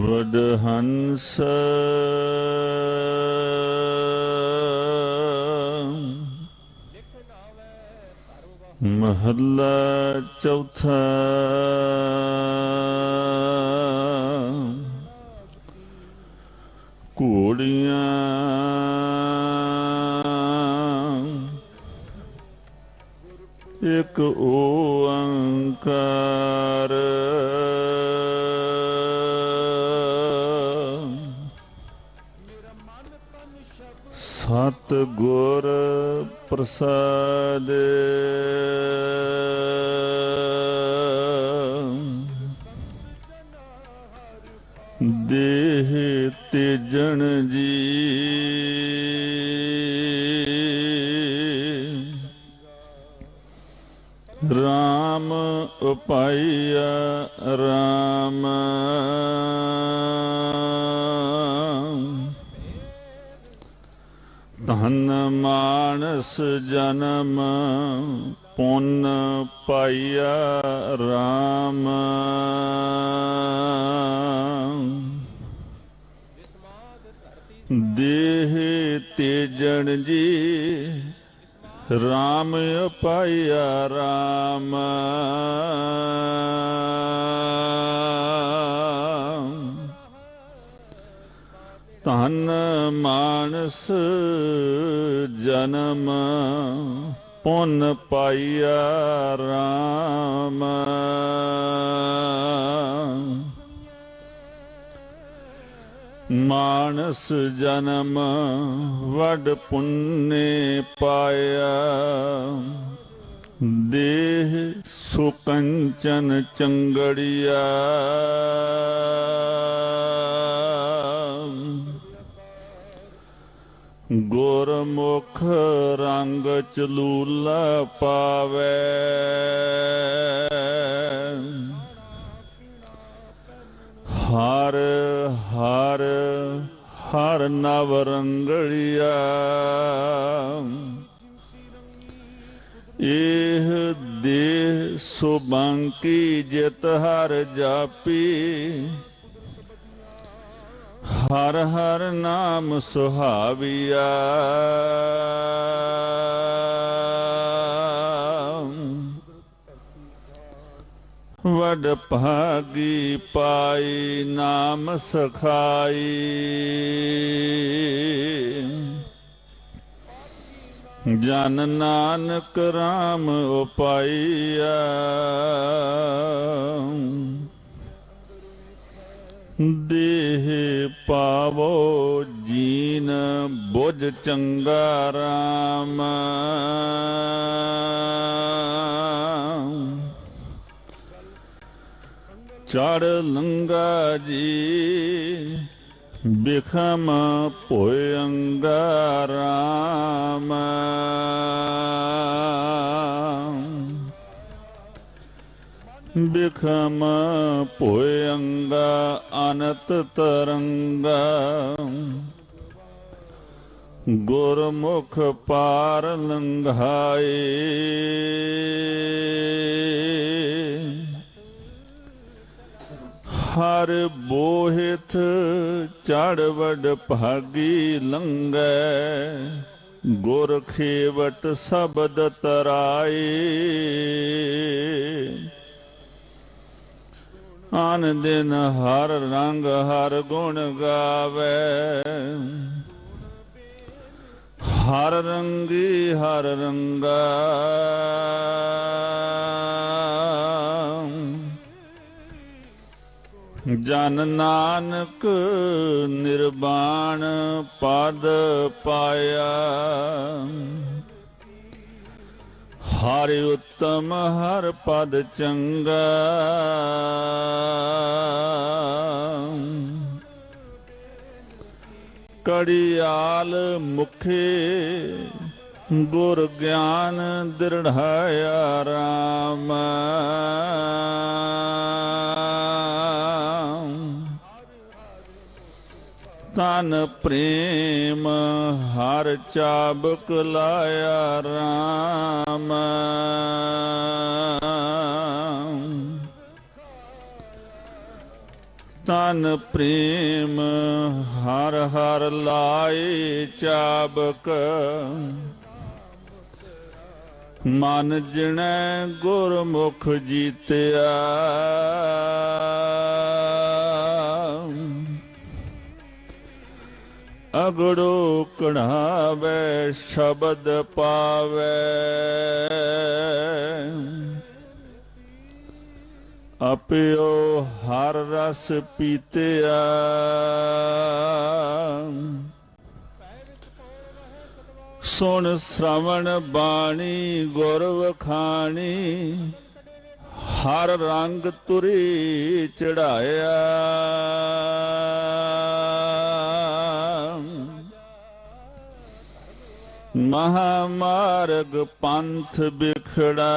ਵਡਹੰਸ ਮਹੱਲਾ ਚੌਥਾ। ਘੋੜੀਆਂ। ਇੱਕ ਓੰਕਾਰ ਸਤ ਗੁਰ ਪ੍ਰਸਾਦ। ਦੇਹ ਤੇਜਣ ਜੀ। ਰਾਮ ਉਪਾਇਆ ਰਾਮ ਮਾਨਸ ਜਨਮ ਪੁੰਨ ਪਾਇਆ ਰਾਮ। ਦੇਹ ਤੇਜਣ ਜੀ ਰਾਮ ਪਾਇਆ ਰਾਮ। ਧਨ ਮਾਨਸ ਜਨਮ ਪੁੰਨ ਪਾਇਆ ਰਾਮ। ਮਾਨਸ ਜਨਮ ਵਡ ਪੁੰਨੇ ਪਾਇਆ ਦੇਹ ਸੁਕੰਚਨ ਚੰਗੜੀਆ ਗੁਰਮੁਖ ਰੰਗ ਚਲੂਲਾ ਪਾਵੇ। ਹਰ ਹਰ ਹਰ ਨਵ ਰੰਗੜਿਆ ਇਹ ਦੇਹ ਸੁਬੰਕੀ ਜਿਤ ਹਰ ਜਾਪੀ। ਹਰ ਹਰ ਨਾਮ ਸੁਹਾਵਿਆ ਵਡ ਭਾਗੀ ਪਾਈ ਨਾਮ ਸਖਾਈ। ਜਨ ਨਾਨਕ RAM ਉਪਾਈਆ ਦੇਹ ਪਾਵੋ ਜੀਨ ਬੁਝ ਚੰਗਾ ਰਾਮ। ਚੜ ਲੰਗਾ ਜੀ ਬਿਖਮ ਭੋਇ ਰਾਮ। ਬਿਖਮ ਭੋਇ ਅੰਗਾ, ਅਨਤ ਤਰੰਗਾ। ਗੁਰਮੁਖ ਪਾਰ ਲੰਘਾਏ। ਹਰ ਬੋਹਿਤ ਚੜ ਵਡ ਭਾਗੀ ਲੰਗੈ। ਗੁਰ ਖੇਵਟ ਸ਼ਬਦ ਤਰਾਏ। ਆਨ ਦਿਨ ਹਰ ਰੰਗ ਹਰ ਗੁਣ ਗਾਵੇ। ਹਰ ਰੰਗੀ ਹਰ ਰੰਗਾ। ਜਨ ਨਾਨਕ ਨਿਰਵਾਣ ਪਦ ਪਾਇਆ। ਹਰ ਉਤਮ, ਹਰ ਪਦ ਚੰਗਾ। ਕੜੀਆਲ ਮੁਖੇ, ਗੁਰ ਗਿਆਨ ਦਿਰੜਾਇਆ ਰਾਮ ਤਨ ਪ੍ਰੇਮ, ਹਰ ਚਾਬਕ ਲਾਇਆ ਰਾਮ। ਤਨ ਪ੍ਰੇਮ ਹਰ ਹਰ ਲਾਏ ਚਾਬਕ। ਮਨ ਜਿਣੈ ਗੁਰਮੁਖ ਜੀਤਿਆ। ਅਗੜੋ ਕਢਾਵੇ ਸ਼ਬਦ ਪਾਵੇ। ਆਪਿਓ ਹਰ ਰਸ ਪੀਤਿਆ। ਸੁਣ ਸ਼ਰਵਣ ਬਾਣੀ ਗੁਰ ਵਖਾਣੀ ਹਰ ਰੰਗ ਤੁਰੀ ਚੜਾਇਆ। ਮਹਾ ਮਾਰਗ ਪੰਥ ਬਿਖੜਾ।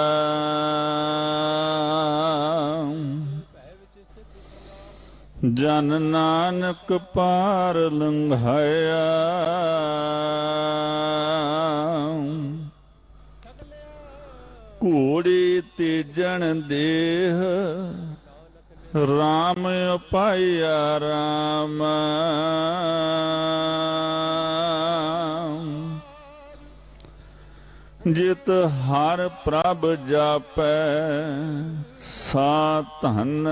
ਜਨ ਨਾਨਕ ਪਾਰ ਲੰਘਾਇਆ। ਘੋੜੀ ਤੇਜਣ ਦੇਹ RAM ਉਪਾਇਆ RAM ਜਿਤ ਹਰ ਪ੍ਰਭ ਜਾਪੈ ਸਾ ਧਨ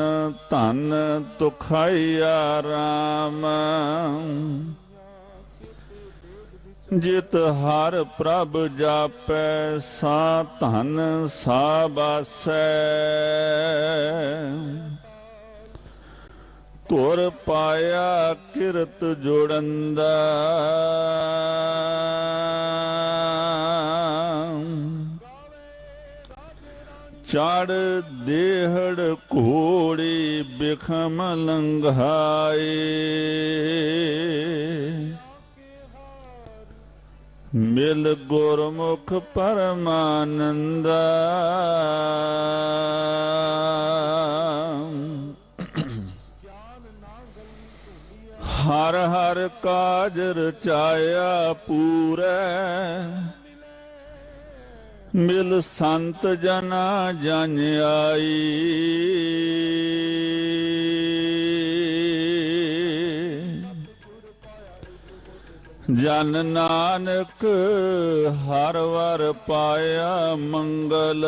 ਧਨ ਤੁਖਾਇਆ RAM ਜਿਤ ਹਰ ਪ੍ਰਭ ਜਾਪੈ ਸਾ ਧਨ ਸਾ ਬਾਸੈ ਤੁਰ ਪਾਇਆ ਕਿਰਤ ਜੋੜੰਦਾ। ਚੜ ਦੇਹੜ ਘੋੜੀ ਬਿਖਮ ਲੰਘਾਏ। ਮਿਲ ਗੁਰਮੁਖ ਪਰਮਾਨੰਦਾ। ਹਰ ਹਰ ਕਾਜ ਰਚਾਇਆ ਪੂਰੈ। ਮਿਲ ਸੰਤ ਜਨਾ ਜਨ ਆਈ। ਜਨ ਨਾਨਕ ਹਰ ਵਰ ਪਾਇਆ ਮੰਗਲ।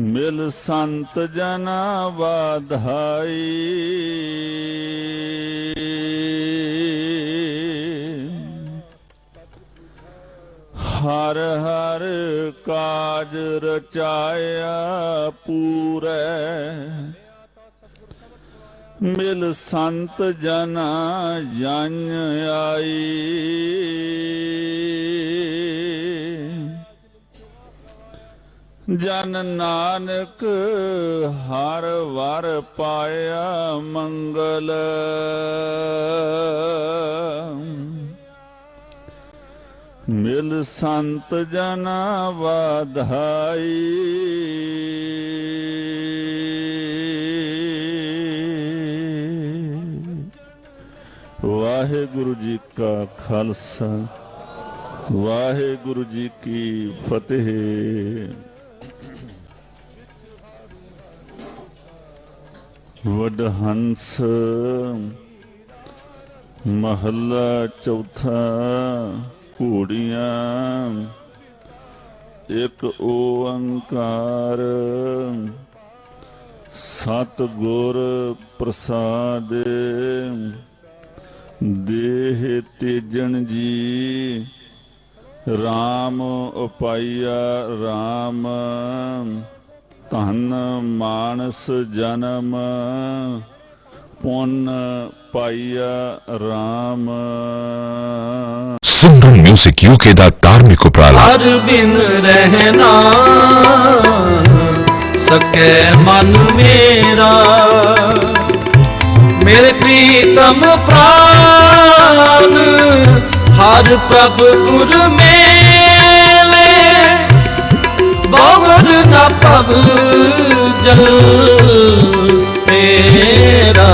ਮਿਲ ਸੰਤ ਜਨਾ ਵਾਧਾਈ। ਹਰ ਹਰ ਕਾਜ ਰਚਾਇਆ ਪੂਰੈ। ਮਿਲ ਸੰਤ ਜਨਾ ਜਨ ਆਈ। ਜਨ ਨਾਨਕ ਹਰ ਵਰ ਪਾਇਆ ਮੰਗਲ। ਮਿਲ ਸੰਤ ਜਨਾ ਵਾਧਾਈ। ਵਾਹਿਗੁਰੂ ਜੀ ਕਾ ਖਾਲਸਾ, ਵਾਹਿਗੁਰੂ ਜੀ ਕੀ ਫਤਿਹ। ਵਡਹੰਸ ਮਹੱਲਾ ਚੌਥਾ। ਘੋੜੀਆਂ। ਇੱਕ ਓੰਕਾਰ। ਸਤ ਗੁਰ ਪ੍ਰਸਾਦ। ਦੇਹ ਤੇਜਣ ਜੀ। RAM ਉਪਾਇਆ RAM ਧਨ ਮਾਨਸ ਜਨਮ। ਪੁੰਨ ਪਾਈਆ RAM ಸಿಮ್ರನ್ ಮ್ಯೂಸಿಕ್ ಯುಕೆದ ಧಾರ್ಮಿಕ ಉಪರಾಲ ਬਿਨ ਰਹਿਣਾ ਸਕੇ ਮਨ ਮੇਰਾ ਮੇਰੇ ਪ੍ਰੀਤਮ ਪ੍ਰਾਨ ਹਰ ਪ੍ਰਭ ਗੁਰ ਮੇਲੇ ਬੋਗਰ ਨਾ ਪਵ ਜਲ ਤੇਰਾ